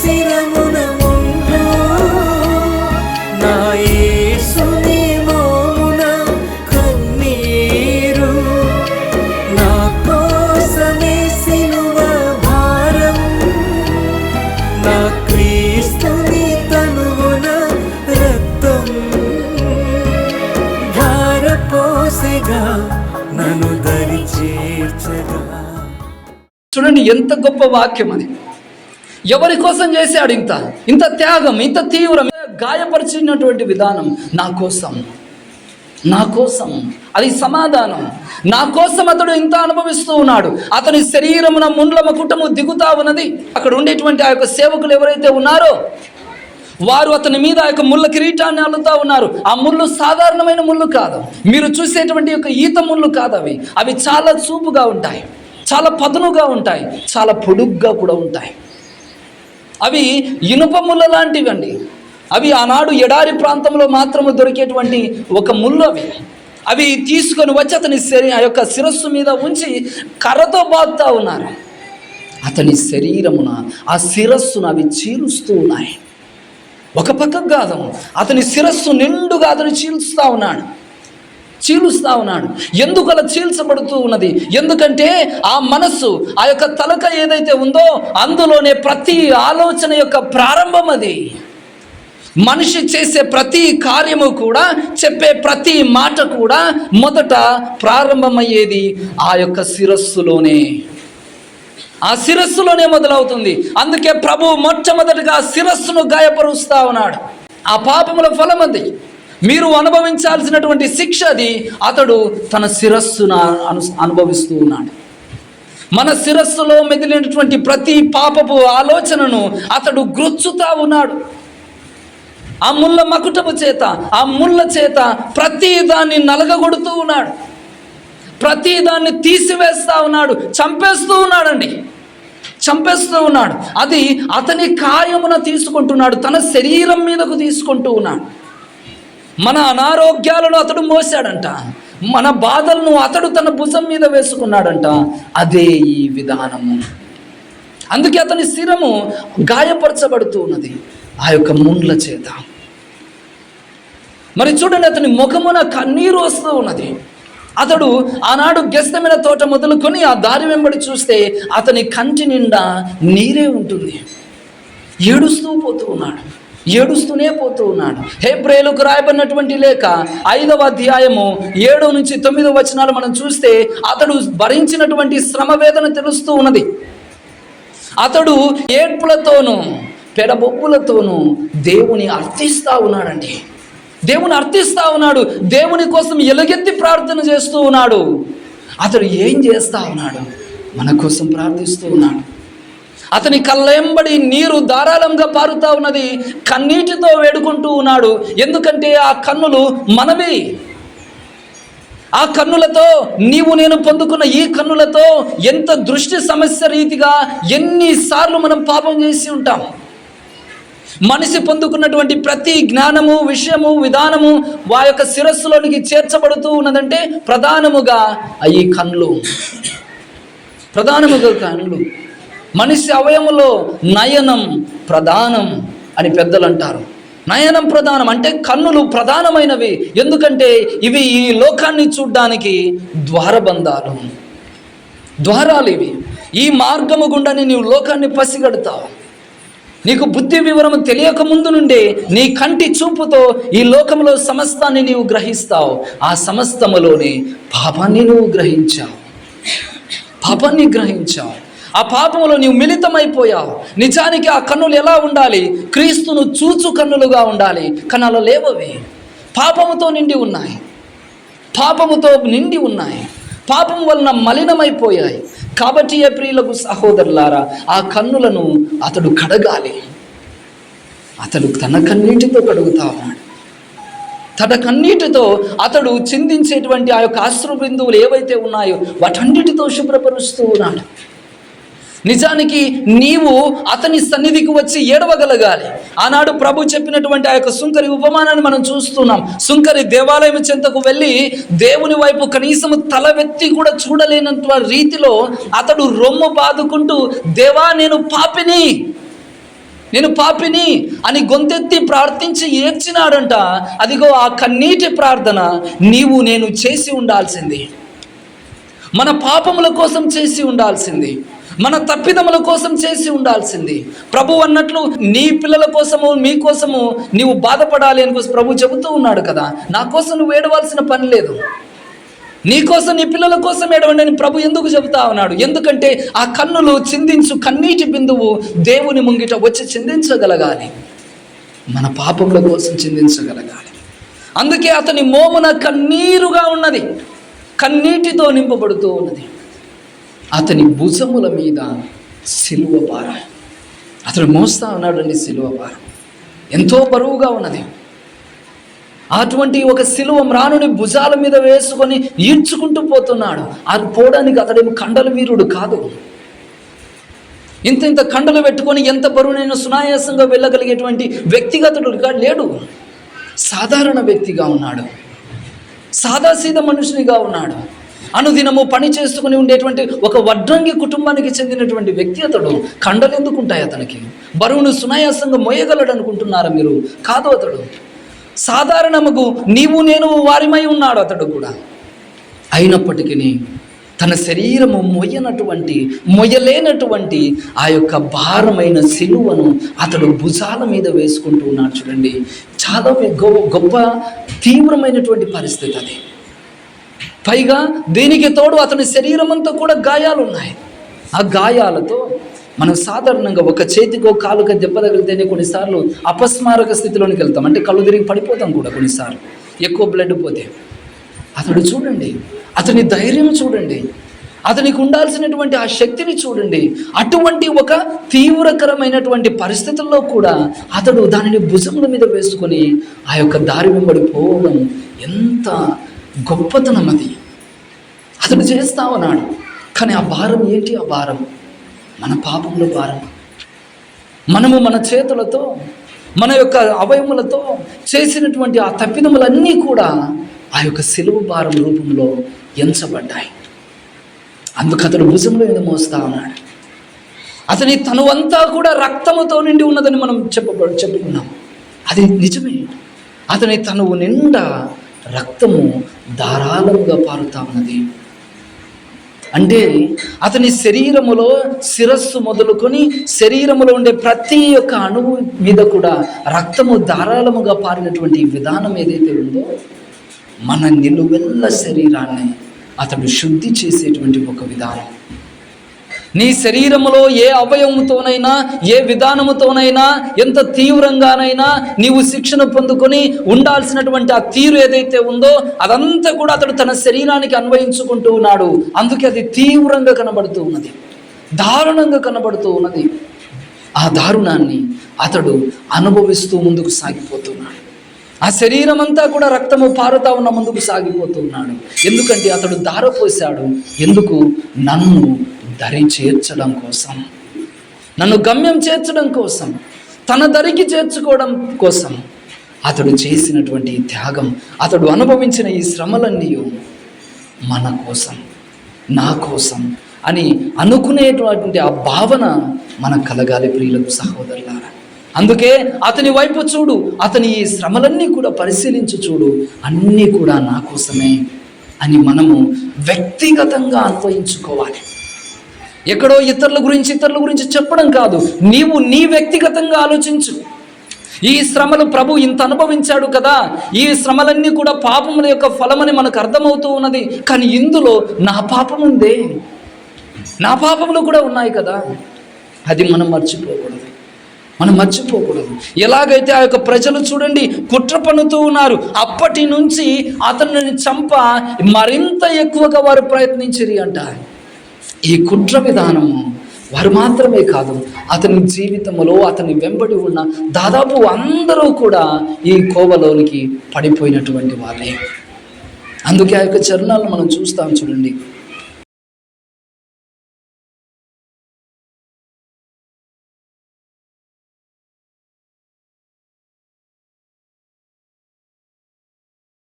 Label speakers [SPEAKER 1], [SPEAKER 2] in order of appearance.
[SPEAKER 1] శిరమున నా యేసుని మోమున కన్నీరు. నా కోసమే సిలువ భారం. నా క్రీస్తుని తనువున రక్తం. ధారపోసెగా నన్ను దరి చేర్చగా
[SPEAKER 2] చూడండి ఎంత గొప్ప వాక్యం అది. ఎవరి కోసం చేశాడు ఇంత? ఇంత త్యాగం ఇంత తీవ్రం గాయపరిచినటువంటి విధానం నా కోసం. నా కోసం. అది సమాధానం. నా కోసం అతడు ఇంత అనుభవిస్తూ ఉన్నాడు. అతని శరీరమున ముండ్ల మకుటము దిగుతా ఉన్నది. అక్కడ ఉండేటువంటి ఆ యొక్క సేవకులు ఎవరైతే ఉన్నారో వారు అతని మీద ఆ యొక్క ముళ్ళ కిరీటాన్ని అల్లుతా ఉన్నారు. ఆ ముళ్ళు సాధారణమైన ముళ్ళు కాదు. మీరు చూసేటువంటి యొక్క ఈత ముళ్ళు కాదు అవి. అవి చాలా చూపుగా ఉంటాయి. చాలా పదునుగా ఉంటాయి. చాలా పొడుగ్గా కూడా ఉంటాయి. అవి ఇనుప ముళ్ళ లాంటివి అండి అవి ఆనాడు ఎడారి ప్రాంతంలో మాత్రము దొరికేటువంటి ఒక ముళ్ళు అవి. అవి తీసుకొని వచ్చి అతని శరీ ఆ యొక్క శిరస్సు మీద ఉంచి కర్రతో బాగుతా ఉన్నారు. అతని శరీరమున ఆ శిరస్సును అవి చీలుస్తూ ఉన్నాయి. ఒక పక్కకు కాదము అతని శిరస్సు నిండుగా అతను చీల్చుతా ఉన్నాడు. చీలుస్తా ఉన్నాడు. ఎందుకు అలా చీల్చబడుతూ ఉన్నది? ఎందుకంటే ఆ మనస్సు ఆ యొక్క తలక ఏదైతే ఉందో అందులోనే ప్రతి ఆలోచన యొక్క ప్రారంభం అది. మనిషి చేసే ప్రతి కార్యము కూడా చెప్పే ప్రతి మాట కూడా మొదట ప్రారంభమయ్యేది ఆ యొక్క శిరస్సులోనే. ఆ శిరస్సులోనే మొదలవుతుంది. అందుకే ప్రభు మొట్టమొదటిగా శిరస్సును గాయపరుస్తా ఉన్నాడు. ఆ పాపముల ఫలం అది మీరు అనుభవించాల్సినటువంటి శిక్ష అది. అతడు తన శిరస్సును అను అనుభవిస్తూ ఉన్నాడు. మన శిరస్సులో మెదిలినటువంటి ప్రతి పాపపు ఆలోచనను అతడు గ్రొచ్చుతా ఉన్నాడు. ఆ ముళ్ళ మకుటము చేత ఆ ముళ్ళ చేత ప్రతి దాన్ని నలగగొడుతూ ఉన్నాడు. ప్రతి దాన్ని తీసివేస్తూ ఉన్నాడు. చంపేస్తూ ఉన్నాడండి. చంపేస్తూ ఉన్నాడు. అది అతని కాయమున తీసుకుంటున్నాడు. తన శరీరం మీదకు తీసుకుంటూ ఉన్నాడు. మన అనారోగ్యాలను అతడు మోసాడంట మన బాధలను అతడు తన భుజం మీద వేసుకున్నాడంట. అదే ఈ విధానము అందుకే అతని శిరము గాయపరచబడుతూ ఉన్నది. ఆ యొక్క ముండ్ల చేత. మరి చూడండి అతని ముఖమున కన్నీరు వస్తూ ఉన్నది. అతడు ఆనాడు గెస్తమైన తోట మొదలుకొని ఆ దారి వెంబడి చూస్తే అతని కంటి నిండా నీరే ఉంటుంది. ఏడుస్తూ పోతూ ఉన్నాడు. ఏడుస్తూనే పోతూ ఉన్నాడు. హేబ్రేలుకు రాయబడినటువంటి లేఖ ఐదవ అధ్యాయము ఏడు నుంచి తొమ్మిదవ వచనాలు మనం చూస్తే అతడు భరించినటువంటి శ్రమ వేదన తెలుస్తూ ఉన్నది. అతడు ఏడ్పులతోనూ పెడబొప్పులతోనూ దేవుని అర్థిస్తూ ఉన్నాడండి. దేవుని అర్థిస్తూ ఉన్నాడు. దేవుని కోసం ఎలుగెత్తి ప్రార్థన చేస్తూ ఉన్నాడు. అతడు ఏం చేస్తూ ఉన్నాడు? మన కోసం ప్రార్థిస్తూ ఉన్నాడు. అతని కళ్ళెంబడి నీరు ధారాళంగా పారుతా ఉన్నది. కన్నీటితో వేడుకుంటూ ఉన్నాడు. ఎందుకంటే ఆ కన్నులు మనవి. ఆ కన్నులతో నీవు నేను పొందుకున్న ఈ కన్నులతో ఎంత దృష్టి సమస్య రీతిగా ఎన్నిసార్లు మనం పాపం చేసి ఉంటాం. మనిషి పొందుకున్నటువంటి ప్రతి జ్ఞానము విషయము విధానము వా యొక్క శిరస్సులోనికి చేర్చబడుతూ ఉన్నదంటే ప్రధానముగా ఈ కన్నులు. ప్రధానముగా కన్నులు. మనిషి అవయములో నయనం ప్రధానం అని పెద్దలు అంటారు నయనం ప్రధానం అంటే కన్నులు ప్రధానమైనవి. ఎందుకంటే ఇవి ఈ లోకాన్ని చూడ్డానికి ద్వారబంధాలు. ద్వారాలు ఇవి. ఈ మార్గము గుండానే నీవు లోకాన్ని పసిగడతావు. నీకు బుద్ధి వివరము తెలియక ముందు నుండే నీ కంటి చూపుతో ఈ లోకంలో సమస్తాన్ని నీవు గ్రహిస్తావు. ఆ సమస్తములోనే పాపాన్ని నువ్వు గ్రహించావు. పాపాన్ని గ్రహించావు. ఆ పాపములో నీవు మిళితమైపోయావు. నిజానికి ఆ కన్నులు ఎలా ఉండాలి? క్రీస్తును చూచు కన్నులుగా ఉండాలి. కానీ అలా లేవవి. పాపముతో నిండి ఉన్నాయి. పాపముతో నిండి ఉన్నాయి. పాపం వలన మలినమైపోయాయి. కాబట్టి ఏ ప్రియులకు సహోదరులారా ఆ కన్నులను అతడు కడగాలి. అతడు తన కన్నీటితో కడుగుతా ఉన్నాడు తన కన్నీటితో అతడు చిందించేటువంటి ఆ యొక్క అశ్రు బిందువులు ఏవైతే ఉన్నాయో వాటన్నిటితో శుభ్రపరుస్తూ ఉన్నాడు. నిజానికి నీవు అతని సన్నిధికి వచ్చి ఏడవగలగాలి. ఆనాడు ప్రభు చెప్పినటువంటి ఆ యొక్క సుంకరి ఉపమానాన్ని మనం చూస్తున్నాం. సుంకరి దేవాలయం చెంతకు వెళ్ళి దేవుని వైపు కనీసం తలవెత్తి కూడా చూడలేనటువంటి రీతిలో అతడు రొమ్ము బాదుకుంటూ దేవా నేను పాపిని నేను పాపిని అని గొంతెత్తి ప్రార్థించి ఏడ్చినాడంట. అదిగో ఆ కన్నీటి ప్రార్థన నీవు నేను చేసి ఉండాల్సింది. మన పాపముల కోసం చేసి ఉండాల్సింది. మన తప్పిదముల కోసం చేసి ఉండాల్సింది. ప్రభు అన్నట్లు నీ పిల్లల కోసము మీ కోసము నీవు బాధపడాలి అని ప్రభు చెబుతూ ఉన్నాడు కదా. నా కోసం నువ్వు ఏడవలసిన పని లేదు. నీ కోసం నీ పిల్లల కోసం ఏడవండి అని ప్రభు ఎందుకు చెబుతా ఉన్నాడు? ఎందుకంటే ఆ కన్నులు చిందించు కన్నీటి బిందువు దేవుని ముంగిట వచ్చి చిందించగలగాలి. మన పాపముల కోసం చిందించగలగాలి. అందుకే అతని మోమున కన్నీరుగా ఉన్నది. కన్నీటితో నింపబడుతూ ఉన్నది. అతని భుజముల మీద సిలువ పార అతడు మోస్తా ఉన్నాడండి సిలువ పార. ఎంతో బరువుగా ఉన్నది. అటువంటి ఒక సిలువ మ్రాణుని భుజాల మీద వేసుకొని ఈడ్చుకుంటూ పోతున్నాడు. అది పోవడానికి అతడేమి కండల వీరుడు కాదు. ఇంత ఇంత కండలు పెట్టుకొని ఎంత బరువునైనా సునాయాసంగా వెళ్ళగలిగేటువంటి వ్యక్తిగతుడుగా లేడు. సాధారణ వ్యక్తిగా ఉన్నాడు. సాదాసీద మనుషునిగా ఉన్నాడు. అనుదినము పని చేసుకుని ఉండేటువంటి ఒక వడ్రంగి కుటుంబానికి చెందినటువంటి వ్యక్తి అతడు. కండలు ఎందుకుంటాయి అతనికి? బరువును సునాయాసంగా మోయగలడు అనుకుంటున్నారా మీరు? కాదు అతడు. సాధారణముకు నీవు నేను వారిమై ఉన్నాడు అతడు కూడా. అయినప్పటికీ తన శరీరము మొయ్యనటువంటి మొయ్యలేనటువంటి ఆ యొక్క భారమైన సిలువను అతడు భుజాల మీద వేసుకుంటూ ఉన్నాడు చూడండి. చాలా గొ- గొప్ప తీవ్రమైనటువంటి పరిస్థితి అది. పైగా దీనికి తోడు అతని శరీరం అంతా కూడా గాయాలు ఉన్నాయి ఆ గాయాలతో మనం సాధారణంగా ఒక చేతికో కాలుక దెబ్బ తగిలితేనే కొన్నిసార్లు అపస్మారక స్థితిలోనికి వెళ్తాం. అంటే కళ్ళు తిరిగి పడిపోతాం కూడా కొన్నిసార్లు. ఎక్కువ బ్లడ్ పోతే. అతడు చూడండి. అతని ధైర్యం చూడండి. అతనికి ఉండాల్సినటువంటి ఆ శక్తిని చూడండి. అటువంటి ఒక తీవ్రకరమైనటువంటి పరిస్థితుల్లో కూడా అతడు దానిని భుజముల మీద వేసుకొని ఆ యొక్క దారి వెంబడి పోవడం ఎంత గొప్పతనం అది. అతడు చేస్తా ఉన్నాడు కానీ ఆ భారం ఏంటి? ఆ భారం మన పాపముల భారం. మనము మన చేతులతో మన యొక్క అవయములతో చేసినటువంటి ఆ తప్పిదములన్నీ కూడా ఆ యొక్క సిలువ భారం రూపంలో ఎంచబడ్డాయి. అందుకు అతడు భుజంలో ఏదో మోస్తా ఉన్నాడు. అతని తనువంతా కూడా రక్తముతో నిండి ఉన్నదని మనం చెప్పబడు చెప్పుకున్నాం. అది నిజమే. అతని తనువు నిండా రక్తము ధారాళముగా పారుతా ఉన్నది. అంటే అతని శరీరములో శిరస్సు మొదలుకొని శరీరములో ఉండే ప్రతి ఒక్క అణువు మీద కూడా రక్తము ధారాళముగా పారినటువంటి విధానం ఏదైతే ఉందో మన నిలువెల్ల శరీరాన్ని అతడు శుద్ధి చేసేటువంటి ఒక విధానం. నీ శరీరములో ఏ అవయవముతోనైనా ఏ విధానముతోనైనా ఎంత తీవ్రంగానైనా నీవు శిక్షణ పొందుకొని ఉండాల్సినటువంటి ఆ తీరు ఏదైతే ఉందో అదంతా కూడా అతడు తన శరీరానికి అన్వయించుకుంటూ ఉన్నాడు. అందుకే అది తీవ్రంగా కనబడుతూ ఉన్నది. దారుణంగా కనబడుతూ ఉన్నది. ఆ దారుణాన్ని అతడు అనుభవిస్తూ ముందుకు సాగిపోతున్నాడు ఆ శరీరం అంతా కూడా రక్తము పారుతా ఉన్న ముందుకు సాగిపోతున్నాడు ఎందుకంటే అతడు దారపోశాడు. ఎందుకు? నన్ను దరి చేర్చడం కోసం నన్ను గమ్యం చేర్చడం కోసం తన దరికి చేర్చుకోవడం కోసం అతడు చేసినటువంటి త్యాగం అతడు అనుభవించిన ఈ శ్రమలన్నీ మన కోసం నా కోసం అని అనుకునేటువంటి ఆ భావన మనకు కలగాలి ప్రియులకు సహోదరులారా. అందుకే అతని వైపు చూడు అతని ఈ శ్రమలన్నీ కూడా పరిశీలించి చూడు అన్నీ కూడా నా కోసమే అని మనము వ్యక్తిగతంగా అన్వయించుకోవాలి. ఎక్కడో ఇతరుల గురించి ఇతరుల గురించి చెప్పడం కాదు. నీవు నీ వ్యక్తిగతంగా ఆలోచించు. ఈ శ్రమలు ప్రభు ఇంత అనుభవించాడు కదా. ఈ శ్రమలన్నీ కూడా పాపముల యొక్క ఫలమని మనకు అర్థమవుతూ ఉన్నది. కానీ ఇందులో నా పాపం ఉందే. నా పాపములు కూడా ఉన్నాయి కదా. అది మనం మర్చిపోకూడదు. మనం మర్చిపోకూడదు. ఎలాగైతే ఆ యొక్క ప్రజలు చూడండి కుట్ర పన్నుతూ ఉన్నారు అప్పటి నుంచి అతనిని చంప మరింత ఎక్కువగా వారు ప్రయత్నించిరి అంట. ఈ కుట్ర విధానము వారు మాత్రమే కాదు అతని జీవితంలో అతని వెంబడి ఉన్న దాదాపు అందరూ కూడా ఈ కోవలోనికి పడిపోయినటువంటి వాళ్ళే. అందుకే ఆ యొక్క చరణాలను మనం చూస్తాం చూడండి.